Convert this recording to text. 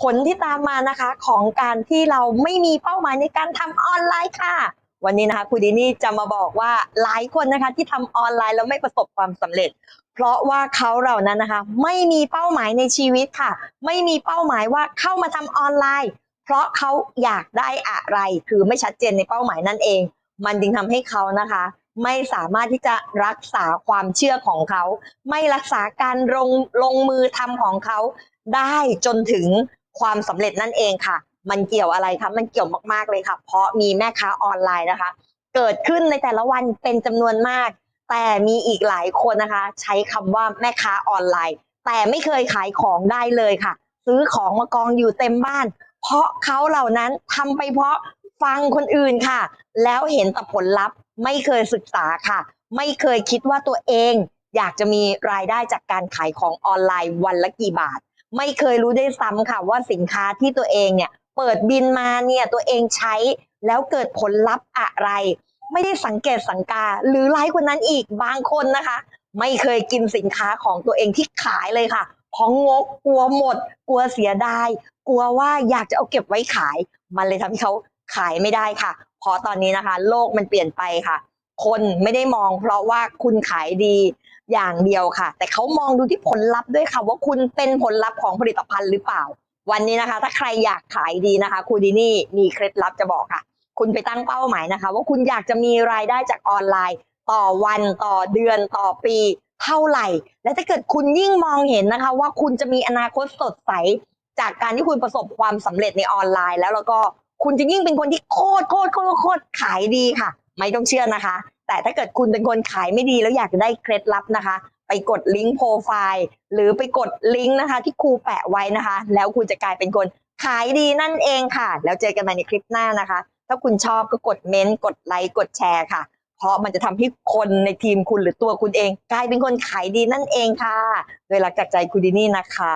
ผลที่ตามมานะคะของการที่เราไม่มีเป้าหมายในการทำออนไลน์ค่ะ วันนี้นะคะคุณดินี่จะมาบอกว่าหลายคนนะคะที่ทำออนไลน์แล้วไม่ประสบความสำเร็จ เพราะว่าเขาเหล่านั้นนะคะ ไม่มีเป้าหมายในชีวิตค่ะ ไม่มีเป้าหมายว่าเข้ามาทำออนไลน์ เพราะเขาอยากได้อะไร คือไม่ชัดเจนในเป้าหมายนั่นเอง มันจึงทำให้เขานะคะไม่สามารถที่จะรักษาความเชื่อของเขา ไม่รักษาการลงลงมือทำของเขาได้จนถึง ความสำเร็จนั่นเองค่ะ มันเกี่ยวอะไรคะมันเกี่ยวมากๆเลยค่ะ เพราะมีแม่ค้าออนไลน์นะคะ เกิดขึ้นในแต่ละวันเป็นจำนวนมาก แต่มีอีกหลายคนนะคะ ใช้คำว่าแม่ค้าออนไลน์ แต่ไม่เคยขายของได้เลยค่ะ ซื้อของมากองอยู่เต็มบ้าน เพราะเขาเหล่านั้นทำไปเพราะฟังคนอื่นค่ะ แล้วเห็นแต่ผลลัพธ์ไม่เคยศึกษาค่ะ ไม่เคยคิดว่าตัวเอง อยากจะมีรายได้จากการขายของออนไลน์วันละกี่บาท ไม่เคยรู้ได้ซ้ำค่ะว่าสินค้าที่ตัวเองเนี่ยเปิดบินมาเนี่ยตัวเองใช้แล้วเกิดผลลัพธ์อะไร ไม่ได้สังเกตสังกา หรือร้ายกว่านั้นอีกบางคนนะคะ ไม่เคยกินสินค้าของตัวเองที่ขายเลยค่ะเพราะงกกลัวหมด กลัวเสียดายกลัวว่าอยากจะเอาเก็บไว้ขาย มันเลยทำให้เขาขายไม่ได้ค่ะ เพราะตอนนี้นะคะ โลกมันเปลี่ยนไปค่ะ คนไม่ได้มอง เพราะว่าคุณขายดีอย่างเดียวค่ะ แต่เขามองดูที่ผลลัพธ์ด้วยค่ะว่าคุณเป็นผลลัพธ์ของผลิตภัณฑ์หรือเปล่า วันนี้นะคะ ถ้าใครอยากขายดีนะคะครูดินี่มีเคล็ดลับจะบอกค่ะ คุณไปตั้งเป้าหมายนะคะ ว่าคุณอยากจะมีรายได้จากออนไลน์ ต่อวันต่อเดือนต่อปีเท่าไหร่ และถ้าเกิดคุณยิ่งมองเห็นนะคะ ว่าคุณจะมีอนาคตสดใส จากการที่คุณประสบความสำเร็จในออนไลน์ แล้วแล้วก็คุณจะยิ่งเป็นคนที่โคตรโคตรโคตรโคตรขายดีค่ะ ไม่ต้องเชื่อนะคะ แต่ถ้าเกิดคุณเป็นคนขายไม่ดีแล้วอยากได้เคล็ดลับนะคะ ไปกดลิงก์โปรไฟล์หรือไปกดลิงก์นะคะ ที่ครูแปะไว้นะคะ แล้วคุณจะกลายเป็นคนขายดีนั่นเองค่ะ แล้วเจอกันใหม่ในคลิปหน้านะคะ ถ้าคุณชอบก็กดเม้นต์กดไลค์กดแชร์ค่ะ เพราะมันจะทำให้คนในทีมคุณหรือตัวคุณเอง กลายเป็นคนขายดีนั่นเองค่ะ โดยหลักจากใจคุณดินี่นะคะ